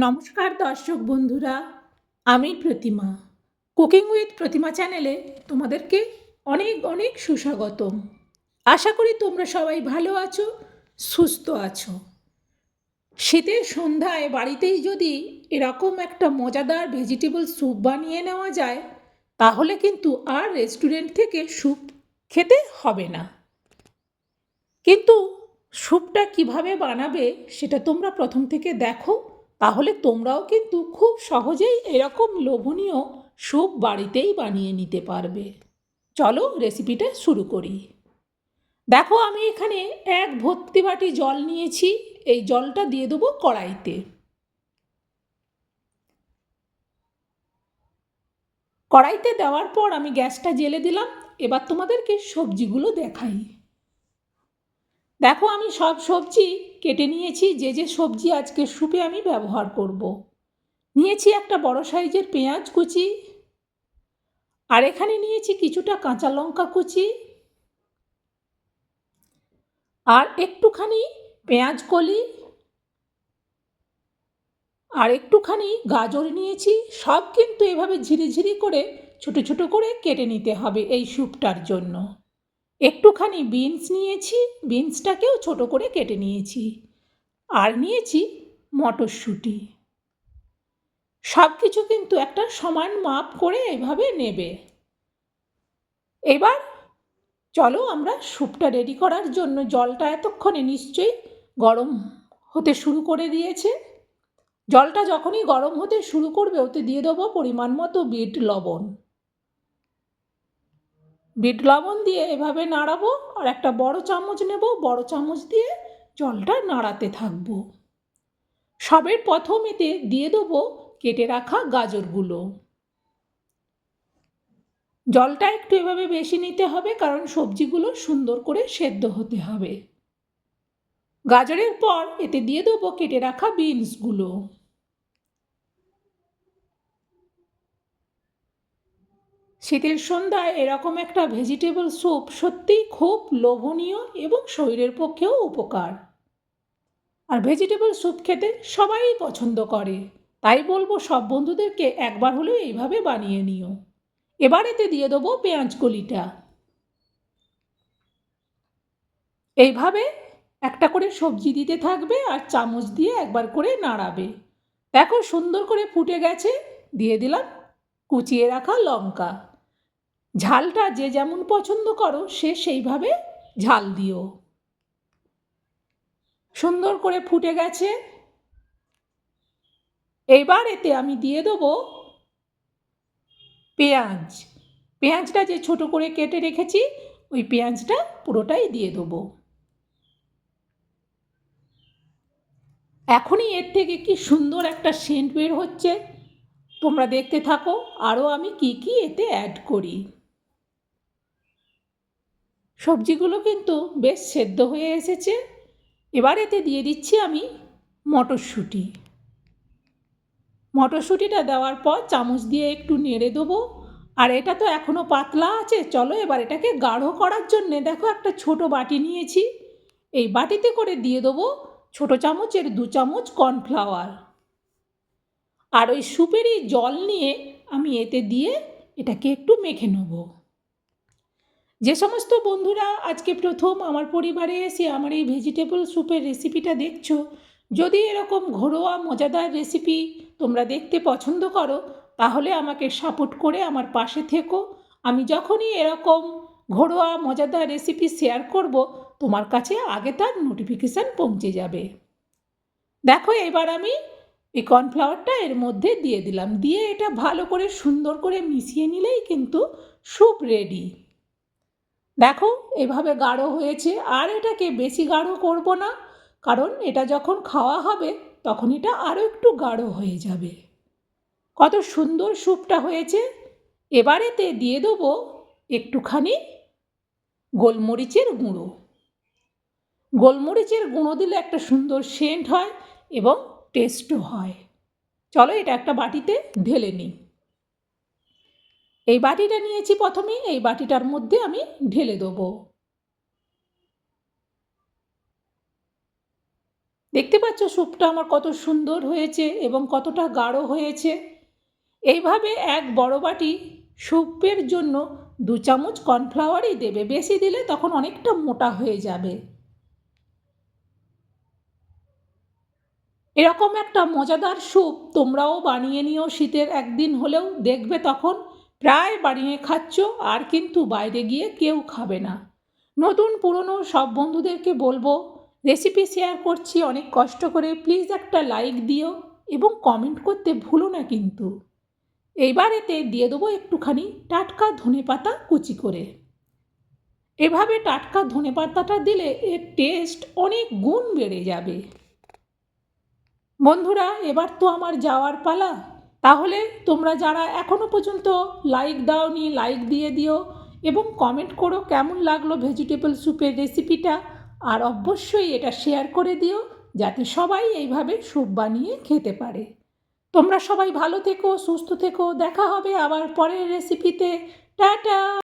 নমস্কার দর্শক বন্ধুরা, আমি প্রতিমা। কুকিং উইথ প্রতিমা চ্যানেলে তোমাদেরকে অনেক অনেক সুস্বাগতম। আশা করি তোমরা সবাই ভালো আছো, সুস্থ আছো। শীতের সন্ধ্যায় বাড়িতেই যদি এরকম একটা মজাদার ভেজিটেবল স্যুপ বানিয়ে নেওয়া যায়, তাহলে কিন্তু আর রেস্টুরেন্ট থেকে স্যুপ খেতে হবে না। কিন্তু স্যুপটা কীভাবে বানাবে, সেটা তোমরা প্রথম থেকে দেখো। তাহলে তোমরাও কিন্তু খুব সহজেই এরকম লোভনীয় স্যুপ বাড়িতেই বানিয়ে নিতে পারবে। চলো রেসিপিটা শুরু করি। দেখো, আমি এখানে এক ভর্তি বাটি জল নিয়েছি। এই জলটা দিয়ে দেবো কড়াইতে। কড়াইতে দেওয়ার পর আমি গ্যাসটা জেলে দিলাম। এবার তোমাদেরকে সবজিগুলো দেখাই। দেখো, আমি সব সবজি কেটে নিয়েছি, যে যে সবজি আজকে স্যুপে আমি ব্যবহার করব। নিয়েছি একটা বড় সাইজের পেঁয়াজ কুচি, আর এখানে নিয়েছি কিছুটা কাঁচা লঙ্কা কুচি, আর একটুখানি পেঁয়াজ কলি, আর একটুখানি গাজর নিয়েছি সব কিন্তু এভাবে ঝিরিঝিরি করে, ছোট ছোট করে কেটে নিতে হবে এই স্যুপটার জন্য একটুখানি বিনস নিয়েছি বিনসটাকেও ছোট করে কেটে নিয়েছি। আর নিয়েছি মটরশুঁটি। সব কিছু কিন্তু একটা সমান মাপ করে এভাবে নেবে। এবার চলো আমরা স্যুপটা রেডি করার জন্য জলটা এতক্ষণে নিশ্চয়ই গরম হতে শুরু করে দিয়েছে। জলটা যখনই গরম হতে শুরু করবে, ওতে দিয়ে দেবো পরিমাণ মতো বিট লবণ। বিট লবণ দিয়ে এভাবে নাড়াবো আর একটা বড় চামচ নেব। বড় চামচ দিয়ে জলটা নাড়াতে থাকব। সবের প্রথম এতে দিয়ে দেবো কেটে রাখা গাজরগুলো। জলটা একটু এভাবে বেশি নিতে হবে কারণ সবজিগুলো সুন্দর করে সেদ্ধ হতে হবে। গাজরের পর এতে দিয়ে দেবো কেটে রাখা বিনসগুলো। শীতের সন্ধ্যায় এরকম একটা ভেজিটেবল স্যুপ সত্যিই খুব লোভনীয় এবং শরীরের পক্ষেও উপকার। আর ভেজিটেবল স্যুপ খেতে সবাই পছন্দ করে। তাই বলব সব বন্ধুদেরকে একবার হলেও এইভাবে বানিয়ে নিও। এবার এতে দিয়ে দেবো পেঁয়াজ কলিটা। এইভাবে একটা করে সবজি দিতে থাকবে আর চামচ দিয়ে একবার করে নাড়াবে। দেখো সুন্দর করে ফুটে গেছে। দিয়ে দিলাম কুচিয়ে রাখা লঙ্কা। ঝালটা যে যেমন পছন্দ করো, সে সেইভাবে ঝাল দিও। সুন্দর করে ফুটে গেছে। এবার এতে আমি দিয়ে দেবো পেঁয়াজ। পেঁয়াজটা যে ছোট করে কেটে রেখেছি, ওই পেঁয়াজটা পুরোটাই দিয়ে দেবো। এখনই এর থেকে কি সুন্দর একটা সেন্ট বের হচ্ছে। তোমরা দেখতে থাকো আরও আমি কি কি এতে অ্যাড করি। সবজিগুলো কিন্তু বেশ সেদ্ধ হয়ে এসেছে। এবার এতে দিয়ে দিচ্ছি আমি মটরশুঁটি। মটরশুঁটিটা দেওয়ার পর চামচ দিয়ে একটু নেড়ে দেবো। আর এটা তো এখনও পাতলা আছে, চলো এবার এটাকে গাঢ় করার জন্যে দেখো একটা ছোট বাটি নিয়েছি। এই বাটিতে করে দিয়ে দেবো ছোট চামচের দু চামচ কর্নফ্লাওয়ার। আর ওই স্যুপেরই জল নিয়ে আমি এতে দিয়ে এটাকে একটু মেখে নেব। যে সমস্ত বন্ধুরা আজকে প্রথম আমার পরিবারে এসে আমার এই ভেজিটেবল স্যুপের রেসিপিটা দেখছ, যদি এরকম ঘরোয়া মজাদার রেসিপি তোমরা দেখতে পছন্দ করো, তাহলে আমাকে সাপোর্ট করে আমার পাশে থেকো। আমি যখনই এরকম ঘরোয়া মজাদার রেসিপি শেয়ার করব, তোমার কাছে আগে তার নোটিফিকেশান পৌঁছে যাবে। দেখো, এবার আমি এই কর্নফ্লাওয়ারটা এর মধ্যে দিয়ে দিলাম। দিয়ে এটা ভালো করে সুন্দর করে মিশিয়ে নিলেই কিন্তু স্যুপ রেডি দেখো, এভাবে গাঢ় হয়েছে, আর এটাকে বেশি গাঢ় করব না, কারণ এটা যখন খাওয়া হবে, তখন এটা আরও একটু গাঢ় হয়ে যাবে। কত সুন্দর স্যুপটা হয়েছে। এবারেতে দিয়ে দেবো একটুখানি গোলমরিচের গুঁড়ো। গোলমরিচের গুঁড়ো দিলে একটা সুন্দর সেন্ট হয় এবং টেস্টও হয়। চলো এটা একটা বাটিতে ঢেলে নিই। এই বাটিটা নিয়েছি প্রথমে, এই বাটিটার মধ্যে আমি ঢেলে দেবো। দেখতে পাচ্ছ স্যুপটা আমার কত সুন্দর হয়েছে এবং কতটা গাঢ় হয়েছে। এইভাবে এক বড় বাটি স্যুপের জন্য দু চামচ কর্নফ্লাওয়ারই দেবে, বেশি দিলে তখন অনেকটা মোটা হয়ে যাবে। এরকম একটা মজাদার স্যুপ তোমরাও বানিয়ে নিও, শীতের একদিন হলেও দেখবে তখন প্রায় বানিয়ে খাচ্ছ, আর কিন্তু বাইরে গিয়ে কেউ খাবে না। নতুন, পুরনো সব বন্ধুদেরকে বলব রেসিপি শেয়ার করছি, অনেক কষ্ট করে। প্লিজ একটা লাইক দিও এবং কমেন্ট করতে ভুলো না কিন্তু। এইবার এতে দিয়ে দেবো একটুখানি টাটকা ধনে পাতা কুচি করে। এভাবে টাটকা ধনে পাতাটা দিলে এর টেস্ট অনেক গুণ বেড়ে যাবে। বন্ধুরা, এবার তো আমার যাওয়ার পালা। তাহলে তোমরা যারা এখনও পর্যন্ত লাইক দাওনি লাইক দিয়ে দিও এবং কমেন্ট করো কেমন লাগল ভেজিটেবল স্যুপের রেসিপিটা আর অবশ্যই এটা শেয়ার করে দিও যাতে সবাই এইভাবে স্যুপ বানিয়ে খেতে পারে। তোমরা সবাই ভালো থেকো, সুস্থ থেকো, দেখা হবে আবার পরের রেসিপিতে টাটা!